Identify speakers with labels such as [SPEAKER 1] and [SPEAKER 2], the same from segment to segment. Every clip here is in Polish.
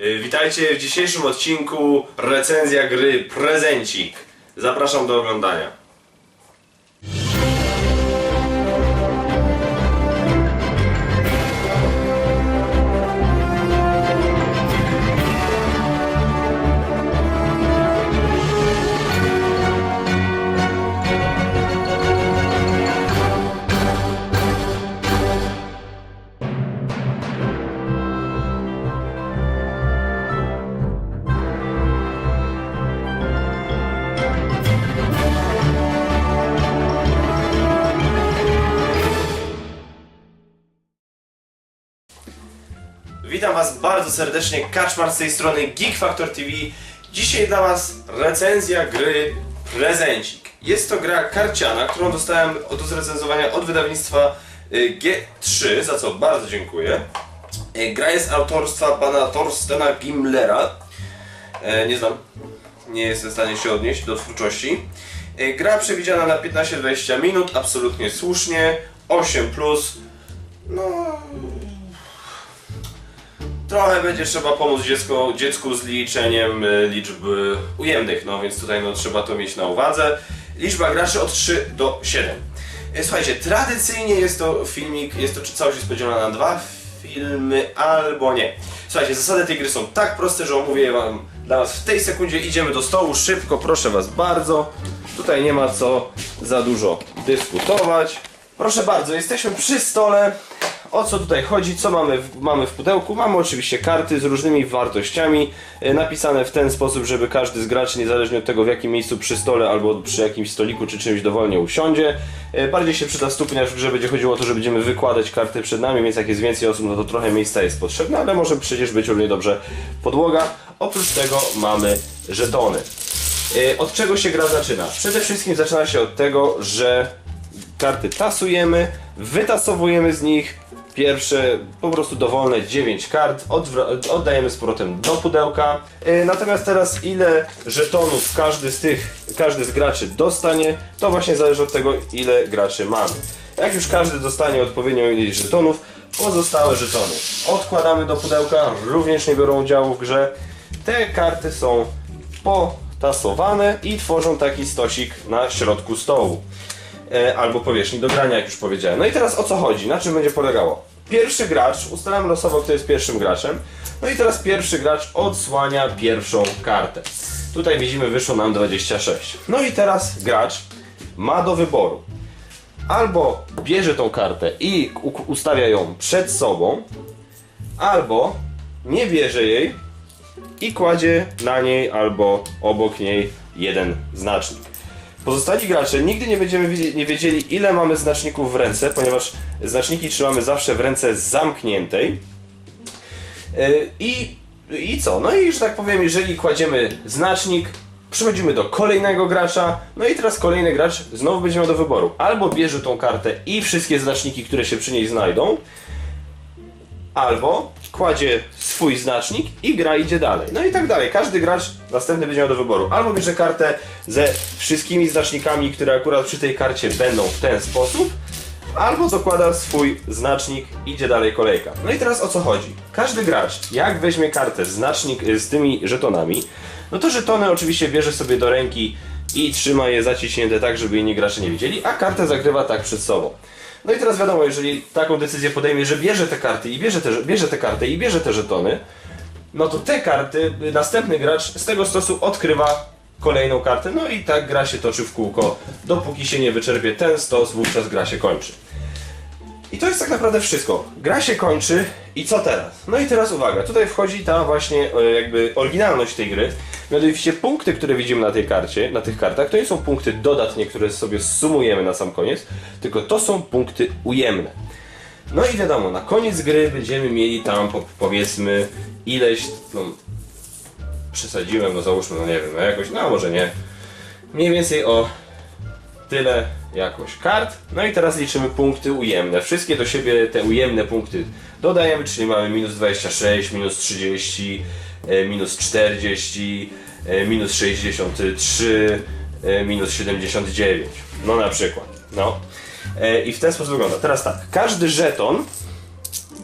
[SPEAKER 1] Y, Witajcie w dzisiejszym odcinku recenzja gry Prezencik. Zapraszam do oglądania. Was bardzo serdecznie, Kaczmar z tej strony Geek Factor TV. Dzisiaj dla Was recenzja gry Prezencik. Jest to gra karciana, którą dostałem do zrecenzowania od wydawnictwa y, G3, za co bardzo dziękuję. Y, Gra jest autorstwa pana Torstena Gimlera. E, Nie znam, nie jestem w stanie się odnieść do twórczości. Y, Gra przewidziana na 15-20 minut, absolutnie słusznie. 8 plus. No, Trochę będzie trzeba pomóc dziecku, dziecku z liczeniem y, liczb y, ujemnych, no więc tutaj no, trzeba to mieć na uwadze. Liczba graczy od 3 do 7. Y, Słuchajcie, tradycyjnie jest to filmik, jest to całość jest podzielona na dwa filmy albo nie. Słuchajcie, zasady tej gry są tak proste, że omówię wam dla was w tej sekundzie. Idziemy do stołu, szybko, proszę was bardzo. Tutaj nie ma co za dużo dyskutować. Proszę bardzo, jesteśmy przy stole. O co tutaj chodzi? Co mamy w, mamy w pudełku? Mamy oczywiście karty z różnymi wartościami, e, napisane w ten sposób, żeby każdy z graczy, niezależnie od tego w jakim miejscu przy stole albo przy jakimś stoliku czy czymś dowolnie usiądzie. E, Bardziej się przyda stopniarz w grze będzie chodziło o to, że będziemy wykładać karty przed nami, więc jak jest więcej osób, no to trochę miejsca jest potrzebne, ale może przecież być równie dobrze podłoga. Oprócz tego mamy żetony. E, Od czego się gra zaczyna? Przede wszystkim zaczyna się od tego, że karty tasujemy, wytasowujemy z nich pierwsze po prostu dowolne 9 kart, oddajemy z powrotem do pudełka. Yy, natomiast teraz ile żetonów każdy z tych, każdy z graczy dostanie, to właśnie zależy od tego ile graczy mamy. Jak już każdy dostanie odpowiednią ilość żetonów, pozostałe żetony odkładamy do pudełka, również nie biorą udziału w grze. Te karty są potasowane i tworzą taki stosik na środku stołu albo powierzchni do grania, jak już powiedziałem. No i teraz o co chodzi? Na czym będzie polegało? Pierwszy gracz, ustalamy losowo, kto jest pierwszym graczem. No i teraz pierwszy gracz odsłania pierwszą kartę. Tutaj widzimy, wyszło nam 26. No i teraz gracz ma do wyboru. Albo bierze tą kartę i ustawia ją przed sobą, albo nie bierze jej i kładzie na niej albo obok niej jeden znacznik. Pozostali gracze nigdy nie będziemy wiedzieli, nie wiedzieli ile mamy znaczników w ręce, ponieważ znaczniki trzymamy zawsze w ręce zamkniętej. Yy, I, I co? No i że tak powiem, jeżeli kładziemy znacznik, przechodzimy do kolejnego gracza, no i teraz kolejny gracz znowu będzie miał do wyboru. Albo bierze tą kartę i wszystkie znaczniki, które się przy niej znajdą, albo kładzie swój znacznik i gra idzie dalej. No i tak dalej. Każdy gracz następny będzie miał do wyboru. Albo bierze kartę ze wszystkimi znacznikami, które akurat przy tej karcie będą w ten sposób, albo dokłada swój znacznik, idzie dalej kolejka. No i teraz o co chodzi? Każdy gracz, jak weźmie kartę, znacznik y, z tymi żetonami, no to żetony oczywiście bierze sobie do ręki i trzyma je zaciśnięte tak, żeby inni gracze nie widzieli, a kartę zagrywa tak przed sobą. No i teraz wiadomo, jeżeli taką decyzję podejmie, że bierze te karty i bierze te, bierze te karty i bierze te żetony, no to te karty, następny gracz z tego stosu odkrywa kolejną kartę, no i tak gra się toczy w kółko, dopóki się nie wyczerpie ten stos, wówczas gra się kończy. I to jest tak naprawdę wszystko. Gra się kończy i co teraz? No i teraz uwaga, tutaj wchodzi ta właśnie e, jakby oryginalność tej gry. Mianowicie punkty, które widzimy na tej karcie, na tych kartach, to nie są punkty dodatnie, które sobie sumujemy na sam koniec, tylko to są punkty ujemne. No i wiadomo, na koniec gry będziemy mieli tam po, powiedzmy ileś, no przesadziłem, no załóżmy, no nie wiem, no jakoś, no może nie, mniej więcej o tyle jakoś kart. No i teraz liczymy punkty ujemne. Wszystkie do siebie te ujemne punkty dodajemy, czyli mamy minus 26, minus 30, e, minus 40, e, minus 63, e, minus 79. No na przykład. No. I w ten sposób wygląda. Teraz tak, każdy żeton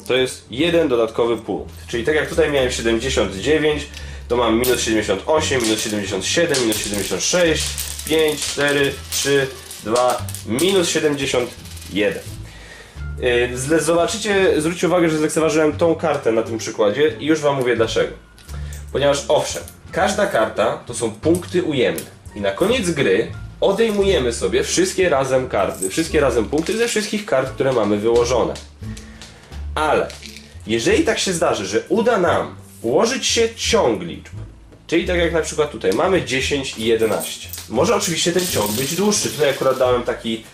[SPEAKER 1] to jest jeden dodatkowy punkt. Czyli tak jak tutaj miałem 79, to mam minus 78, minus 77, minus 76, 5, 4, 3, 2, minus 71. Yy, Zobaczycie, zwróćcie uwagę, że zlekceważyłem tą kartę na tym przykładzie i już wam mówię dlaczego. Ponieważ owszem, każda karta to są punkty ujemne. I na koniec gry odejmujemy sobie wszystkie razem karty, wszystkie razem punkty ze wszystkich kart, które mamy wyłożone. Ale jeżeli tak się zdarzy, że uda nam ułożyć się ciąg liczb, czyli tak jak na przykład tutaj mamy 10 i 11. Może oczywiście ten ciąg być dłuższy. Tutaj akurat dałem taki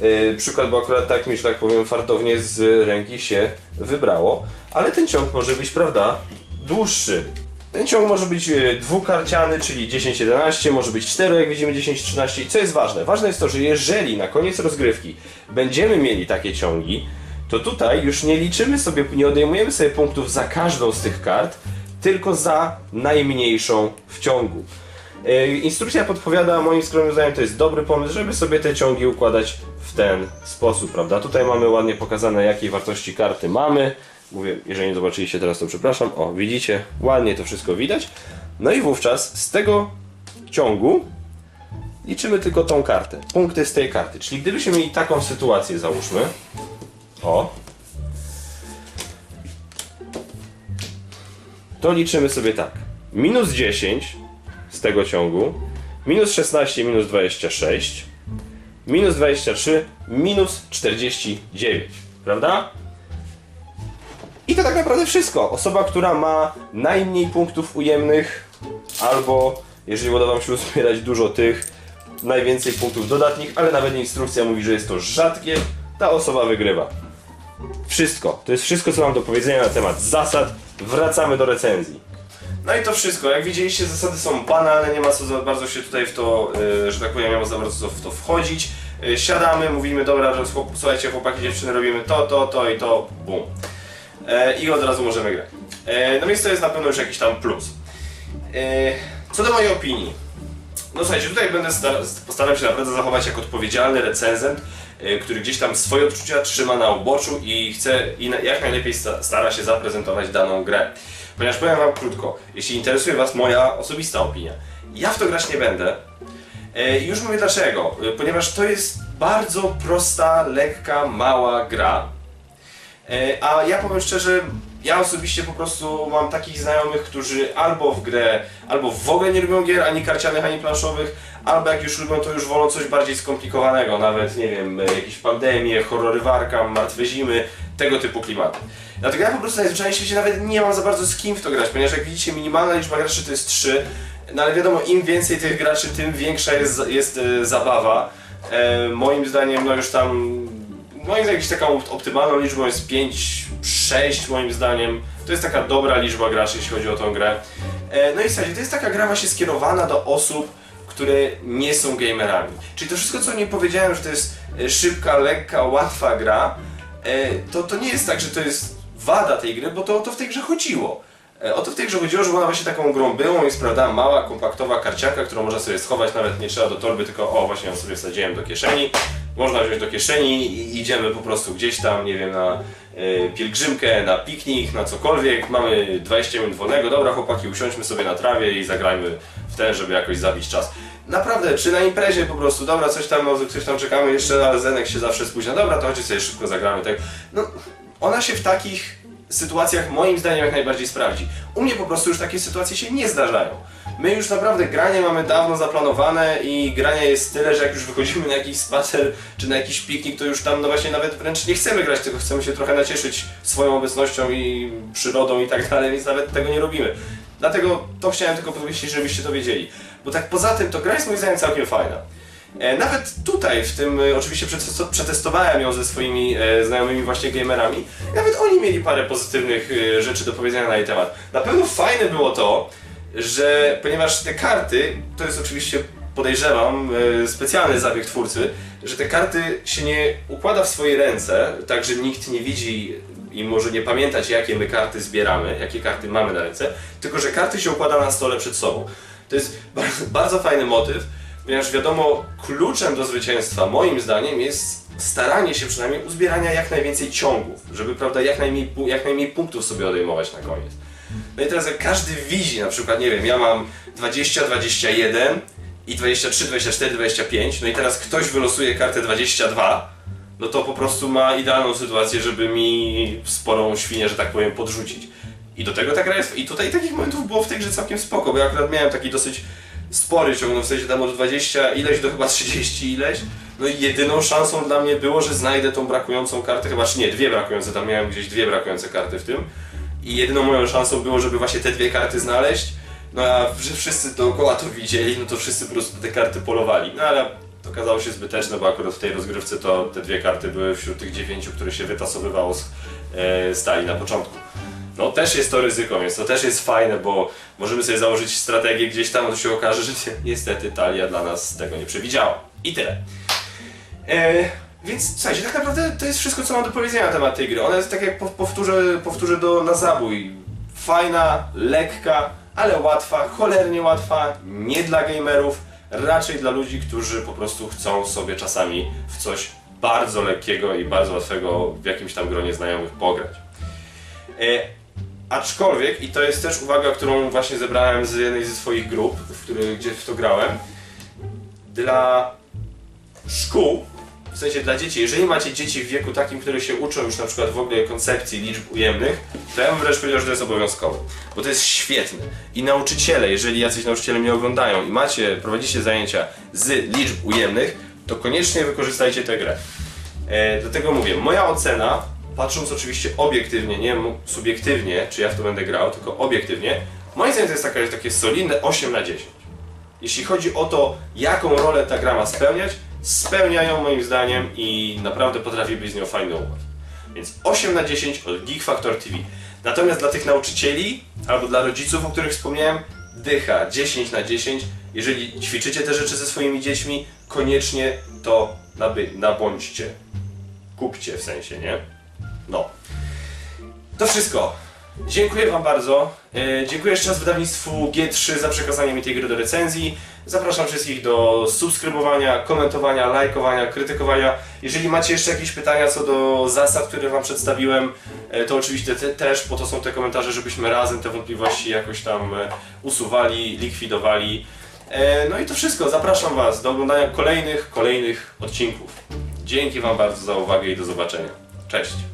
[SPEAKER 1] yy, przykład, bo akurat tak mi, że tak powiem, fartownie z ręki się wybrało, ale ten ciąg może być, prawda, dłuższy. Ten ciąg może być e, dwukarciany, czyli 10-11, może być 4, jak widzimy 10-13. I co jest ważne? Ważne jest to, że jeżeli na koniec rozgrywki będziemy mieli takie ciągi, to tutaj już nie liczymy sobie, nie odejmujemy sobie punktów za każdą z tych kart, tylko za najmniejszą w ciągu. E, Instrukcja podpowiada, moim skromnym zdaniem to jest dobry pomysł, żeby sobie te ciągi układać w ten sposób, prawda? Tutaj mamy ładnie pokazane, jakiej wartości karty mamy. Mówię, jeżeli nie zobaczyliście teraz, to przepraszam. O, widzicie, ładnie to wszystko widać. No i wówczas z tego ciągu liczymy tylko tą kartę. Punkty z tej karty. Czyli gdybyśmy mieli taką sytuację, załóżmy. O. To liczymy sobie tak. Minus 10 z tego ciągu, minus 16, minus 26, minus 23, minus 49. Prawda? I to tak naprawdę wszystko. Osoba, która ma najmniej punktów ujemnych, albo jeżeli uda Wam się uzbierać dużo tych, najwięcej punktów dodatnich, ale nawet instrukcja mówi, że jest to rzadkie, ta osoba wygrywa. Wszystko. To jest wszystko, co mam do powiedzenia na temat zasad. Wracamy do recenzji. No i to wszystko. Jak widzieliście, zasady są banalne, nie ma co za bardzo się tutaj w to, e, że tak powiem, nie ma za bardzo w to wchodzić. E, Siadamy, mówimy, dobra, że słuchajcie, chłopaki, dziewczyny, robimy to, to, to i to, bum. E, I od razu możemy grać. No więc to jest na pewno już jakiś tam plus. Co do mojej opinii. No słuchajcie, tutaj będę star- postaram się naprawdę zachować jak odpowiedzialny recenzent, y, który gdzieś tam swoje odczucia trzyma na uboczu i chce i jak najlepiej sta- stara się zaprezentować daną grę. Ponieważ powiem wam krótko, jeśli interesuje was moja osobista opinia, ja w to grać nie będę. E, I już mówię dlaczego. Y, Ponieważ to jest bardzo prosta, lekka, mała gra. E, A ja powiem szczerze, ja osobiście po prostu mam takich znajomych, którzy albo w grę, albo w ogóle nie lubią gier, ani karcianych, ani planszowych, albo jak już lubią, to już wolą coś bardziej skomplikowanego, nawet, nie wiem, jakieś pandemie, horrory Warkam, martwe zimy, tego typu klimaty. Dlatego ja po prostu najzwyczajniej w świecie nawet nie mam za bardzo z kim w to grać, ponieważ jak widzicie, minimalna liczba graczy to jest 3, no ale wiadomo, im więcej tych graczy, tym większa jest, jest e, zabawa. E, moim zdaniem, no już tam Moim zdaniem jakąś taką optymalną liczbą jest 5, 6 moim zdaniem. To jest taka dobra liczba graczy, jeśli chodzi o tą grę. E, No i słuchajcie, to jest taka gra właśnie skierowana do osób, które nie są gamerami. Czyli to wszystko, co nie powiedziałem, że to jest e, szybka, lekka, łatwa gra, e, to, to nie jest tak, że to jest wada tej gry, bo to o to w tej grze chodziło. O to w tej grze chodziło, że ona właśnie taką grą byłą jest, prawda, mała, kompaktowa karcianka, którą można sobie schować, nawet nie trzeba do torby, tylko o, właśnie ją sobie wsadziłem do kieszeni. Można wziąć do kieszeni i idziemy po prostu gdzieś tam, nie wiem, na e, pielgrzymkę, na piknik, na cokolwiek. Mamy 20 minut wolnego, dobra chłopaki, usiądźmy sobie na trawie i zagrajmy w ten, żeby jakoś zabić czas. Naprawdę, czy na imprezie po prostu, dobra, coś tam, no, coś tam czekamy jeszcze, ale Zenek się zawsze spóźnia, dobra, to chodźcie sobie szybko zagramy, tak. No, ona się w takich sytuacjach moim zdaniem jak najbardziej sprawdzi. U mnie po prostu już takie sytuacje się nie zdarzają. My już naprawdę granie mamy dawno zaplanowane i grania jest tyle, że jak już wychodzimy na jakiś spacer czy na jakiś piknik, to już tam no właśnie nawet wręcz nie chcemy grać, tylko chcemy się trochę nacieszyć swoją obecnością i przyrodą i tak dalej, więc nawet tego nie robimy. Dlatego to chciałem tylko powiedzieć, żebyście to wiedzieli. Bo tak poza tym to gra jest moim zdaniem całkiem fajna. E, Nawet tutaj, w tym, e, oczywiście przetesto- przetestowałem ją ze swoimi e, znajomymi właśnie gamerami. Nawet oni mieli parę pozytywnych rzeczy do powiedzenia na jej temat. Na pewno fajne było to, że ponieważ te karty, to jest oczywiście podejrzewam, e, specjalny zabieg twórcy, że te karty się nie układa w swoje ręce, tak że nikt nie widzi i może nie pamiętać jakie my karty zbieramy, jakie karty mamy na ręce, tylko że karty się układa na stole przed sobą. To jest bardzo, bardzo fajny motyw, ponieważ wiadomo, kluczem do zwycięstwa moim zdaniem jest staranie się przynajmniej uzbierania jak najwięcej ciągów, żeby prawda, jak najmniej, jak najmniej punktów sobie odejmować na koniec. No i teraz jak każdy widzi, na przykład, nie wiem, ja mam 20, 21 i 23, 24, 25, no i teraz ktoś wylosuje kartę 22, no to po prostu ma idealną sytuację, żeby mi sporą świnię, że tak powiem, podrzucić. I do tego ta gra jest. I tutaj takich momentów było w tej grze całkiem spoko, bo ja akurat miałem taki dosyć spory ciąg, no w sensie tam od 20 ileś do chyba 30 ileś. No i jedyną szansą dla mnie było, że znajdę tą brakującą kartę, chyba czy nie, dwie brakujące, tam miałem gdzieś dwie brakujące karty w tym. I jedyną moją szansą było, żeby właśnie te dwie karty znaleźć. No a że wszyscy dookoła to widzieli, no to wszyscy po prostu te karty polowali. No ale to okazało się zbyteczne, bo akurat w tej rozgrywce to te dwie karty były wśród tych dziewięciu, które się wytasowywało z e, stali na początku. No też jest to ryzyko, więc to też jest fajne, bo możemy sobie założyć strategię gdzieś tam, to się okaże, że ni- niestety talia dla nas tego nie przewidziała. I tyle. E, więc słuchajcie, tak naprawdę to jest wszystko, co mam do powiedzenia na temat tej gry. Ona jest tak jak po- powtórzę, powtórzę do, na zabój. Fajna, lekka, ale łatwa, cholernie łatwa, nie dla gamerów, raczej dla ludzi, którzy po prostu chcą sobie czasami w coś bardzo lekkiego i bardzo łatwego w jakimś tam gronie znajomych pograć. E, aczkolwiek, i to jest też uwaga, którą właśnie zebrałem z jednej ze swoich grup, w których, gdzie w to grałem, dla szkół, w sensie dla dzieci, jeżeli macie dzieci w wieku takim, które się uczą już na przykład w ogóle koncepcji liczb ujemnych, to ja bym wręcz powiedział, że to jest obowiązkowe. Bo to jest świetne. I nauczyciele, jeżeli jacyś nauczyciele mnie oglądają i macie, prowadzicie zajęcia z liczb ujemnych, to koniecznie wykorzystajcie tę grę. E, dlatego mówię, moja ocena, patrząc oczywiście obiektywnie, nie subiektywnie, czy ja w to będę grał, tylko obiektywnie, moim zdaniem to jest taka, takie solidne 8 na 10. Jeśli chodzi o to, jaką rolę ta gra ma spełniać, spełniają moim zdaniem i naprawdę potrafi być z nią fajny układ. Więc 8 na 10 od Geek Factor TV. Natomiast dla tych nauczycieli albo dla rodziców, o których wspomniałem, dycha 10 na 10. Jeżeli ćwiczycie te rzeczy ze swoimi dziećmi, koniecznie to naby, nabądźcie. Kupcie w sensie, nie? No. To wszystko. Dziękuję Wam bardzo. E, dziękuję jeszcze raz wydawnictwu G3 za przekazanie mi tej gry do recenzji. Zapraszam wszystkich do subskrybowania, komentowania, lajkowania, krytykowania. Jeżeli macie jeszcze jakieś pytania co do zasad, które Wam przedstawiłem, e, to oczywiście te, też po to są te komentarze, żebyśmy razem te wątpliwości jakoś tam e, usuwali, likwidowali. E, No i to wszystko. Zapraszam Was do oglądania kolejnych, kolejnych odcinków. Dzięki Wam bardzo za uwagę i do zobaczenia. Cześć!